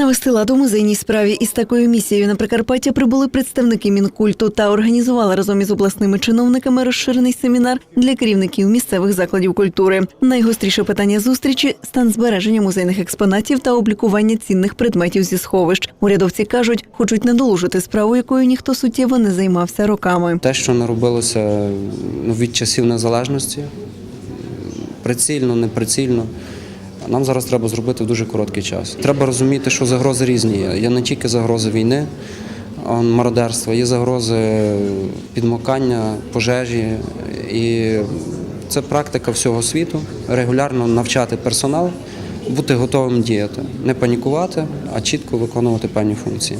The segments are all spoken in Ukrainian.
Навести лад у музейній справі із такою місією на Прикарпаття прибули представники мінкульту та організували разом із обласними чиновниками розширений семінар для керівників місцевих закладів культури. Найгостріше питання зустрічі стан збереження музейних експонатів та облікування цінних предметів зі сховищ. Урядовці кажуть, хочуть надолужити справу, якою ніхто суттєво не займався роками. Те, що наробилося ну, від часів незалежності, прицільно, неприцільно, нам зараз треба зробити в дуже короткий час. Треба розуміти, що загрози різні є. Не тільки загрози війни, мародерства, є загрози підмокання, пожежі. І це практика всього світу. Регулярно навчати персонал, бути готовим діяти, не панікувати, а чітко виконувати певні функції.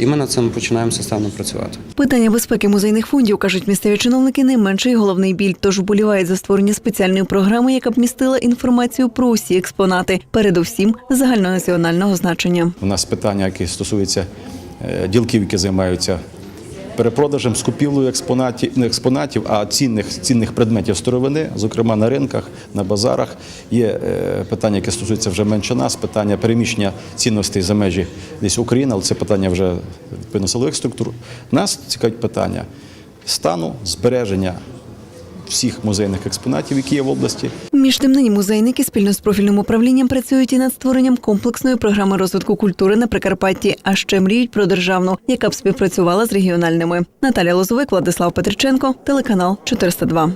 І ми над цим починаємо системно працювати. Питання безпеки музейних фондів, кажуть місцеві чиновники, найменший головний біль. Тож вболівають за створення спеціальної програми, яка б містила інформацію про усі експонати, передусім загальнонаціонального значення. У нас питання, які стосуються е, ділків, які займаються перепродажем, скупівлею експонатів, не експонатів, а цінних, цінних предметів старовини, зокрема на ринках, на базарах. Є е, питання, яке стосується вже менше нас, питання переміщення цінностей за межі десь України, але це питання вже відповідно силових структур. Нас цікавить питання стану збереження всіх музейних експонатів, які є в області, Між тим нині музейники спільно з профільним управлінням працюють і над створенням комплексної програми розвитку культури на Прикарпатті, а ще мріють про державну, яка б співпрацювала з регіональними. Наталя Лозовик, Владислав Петриченко, телеканал 402.